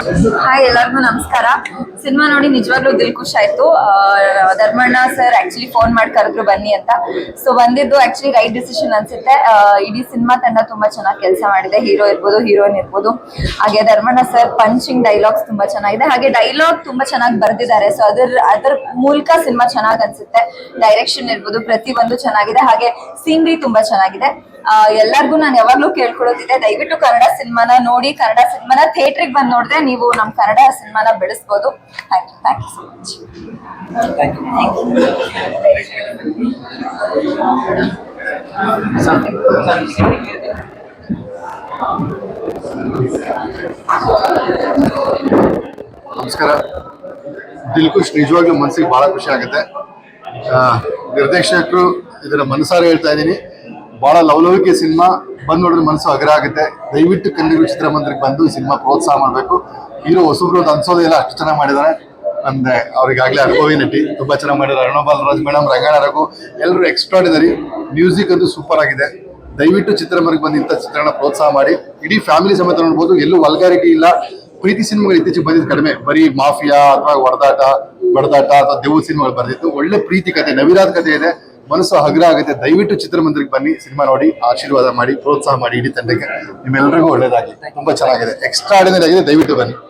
Hi ಎಲ್ಲರಿಗೂ ನಮಸ್ಕಾರ. Cinema ನೋಡಿ ನಿಜವಾಗ್ಲೂ ದಿಲ್ ಖುಷ್ ಆಯ್ತು. ಧರ್ಮಣ್ಣ ಸರ್ ಆಕ್ಚುಲಿ ಫೋನ್ ಮಾಡಿ ಕರೆದ್ರು ಬನ್ನಿ ಅಂತ. ಸೊ ಬಂದಿದ್ದು ಆಕ್ಚುಲಿ ರೈಟ್ ಡಿಸಿಷನ್ ಅನ್ಸುತ್ತೆ. ಇಡೀ ಸಿನಿಮಾ ತಂಡ ತುಂಬಾ ಚೆನ್ನಾಗಿ ಕೆಲಸ ಮಾಡಿದೆ. ಹೀರೋ ಇರ್ಬೋದು ಹೀರೋಯಿನ್ ಇರ್ಬೋದು. ಹಾಗೆ ಧರ್ಮಣ್ಣ ಸರ್ ಪಂಚಿಂಗ್ ಡೈಲಾಗ್ಸ್ ತುಂಬಾ ಚೆನ್ನಾಗಿದೆ. ಹಾಗೆ ಡೈಲಾಗ್ ತುಂಬಾ ಚೆನ್ನಾಗಿ ಬರೆದಿದ್ದಾರೆ. ಸೊ ಅದರ ಅದರ ಮೂಲಕ ಸಿನಿಮಾ ಚೆನ್ನಾಗಿ ಅನ್ಸುತ್ತೆ. ಡೈರೆಕ್ಷನ್ ಇರ್ಬೋದು ಪ್ರತಿ ಒಂದು ಚೆನ್ನಾಗಿದೆ. ಹಾಗೆ ಸೀನ್ರಿ ತುಂಬಾ ಚೆನ್ನಾಗಿದೆ. ಎಲ್ಲರಿಗೂ ನಾನು ಯಾವಾಗ್ಲೂ ಕೇಳ್ಕೊಳ್ಳೋದಿದೆ. ದಯವಿಟ್ಟು ಕನ್ನಡ ಸಿನಿಮಾನ ನೋಡಿ ಕನ್ನಡ ಸಿನಿಮಾನ ಥಿಯೇಟ್ರಿಗೆ ಬಂದು ನೋಡಿದ್ರೆ ನೀವು ನಮ್ಮ ಕನ್ನಡ ಸಿನಿಮಾನ ಬೆಳೆಸ್ಬೋದು. Thank you thank you so much ನಮಸ್ಕಾರ. ದಿಲ್ಕುಶ್ ನಿಜವಾಗ್ಲೂ ಮನಸ್ಸಿಗೆ ಬಹಳ ಖುಷಿ ಆಗುತ್ತೆ. ಆ, ನಿರ್ದೇಶಕರು ಇದರ ಮನಸಾರ ಹೇಳ್ತಾ ಇದ್ದೀನಿ. ಬಹಳ ಲವಲವಿಕೆ ಸಿನಿಮಾ ಬಂದು ನೋಡಿದ್ರೆ ಮನಸ್ಸು ಅಗ್ರ ಆಗುತ್ತೆ. ದಯವಿಟ್ಟು ಕನ್ನಡಿಗರು ಚಿತ್ರಮಂದಿರಕ್ಕೆ ಬಂದು ಈ ಸಿನಿಮಾ ಪ್ರೋತ್ಸಾಹ ಮಾಡಬೇಕು. ಹೀರೋ ಹೊಸಬ್ರು ಅನ್ಸೋದೇ ಇಲ್ಲ, ಅಷ್ಟು ಚೆನ್ನಾಗಿ ಮಾಡಿದ್ದಾರೆ ಅಂದ್ರೆ ಅವ್ರಿಗಾಗಲೇ ಅನುಭವಿ ನಟಿ, ತುಂಬಾ ಚೆನ್ನಾಗಿ ಮಾಡಿದ್ದಾರೆ ಅರುಣಬಾಲ್ ರಾಜ್ ಮೇಡಮ್ ರಂಗಣ ರಘು ಎಲ್ಲರೂ ಎಕ್ಸ್ಟ್ರಾಡಿನರಿ ಮ್ಯೂಸಿಕ್ ಅಂತೂ ಸೂಪರ್ ಆಗಿದೆ. ದಯವಿಟ್ಟು ಚಿತ್ರಮಂದಿರಕ್ಕೆ ಬಂದು ಇಂಥ ಚಿತ್ರಣ ಪ್ರೋತ್ಸಾಹ ಮಾಡಿ. ಇಡೀ ಫ್ಯಾಮಿಲಿ ಸಮೇತ ನೋಡ್ಬೋದು, ಎಲ್ಲೂ ವಲ್ಗಾರಿಟಿ ಇಲ್ಲ. ಪ್ರೀತಿ ಸಿನಿಮಾಗಳು ಇತ್ತೀಚೆಗೆ ಬಂದಿದ್ದು ಕಡಿಮೆ. ಬರೀ ಮಾಫಿಯಾ ಅಥವಾ ಹೊಡೆದಾಟ, ಬಡದಾಟ ಅಥವಾ ದೇವು ಸಿನಿಮಾಗಳು ಬರ್ದಿತ್ತು. ಒಳ್ಳೆ ಪ್ರೀತಿ ಕತೆ, ನವಿರಾದ ಕತೆ ಇದೆ. ಮನಸ್ಸು ಹಗುರ ಆಗುತ್ತೆ. ದಯವಿಟ್ಟು ಚಿತ್ರಮಂದಿರಕ್ಕೆ ಬನ್ನಿ, ಸಿನಿಮಾ ನೋಡಿ, ಆಶೀರ್ವಾದ ಮಾಡಿ, ಪ್ರೋತ್ಸಾಹ ಮಾಡಿ ಇಡೀ ತಂಡಕ್ಕೆ. ನಿಮ್ಮೆಲ್ಲರಿಗೂ ಒಳ್ಳೇದಾಗಲಿ ತುಂಬಾ ಚೆನ್ನಾಗಿದೆ. ಎಕ್ಸ್ಟ್ರಾ ಆಗಿದೆ. ದಯವಿಟ್ಟು ಬನ್ನಿ.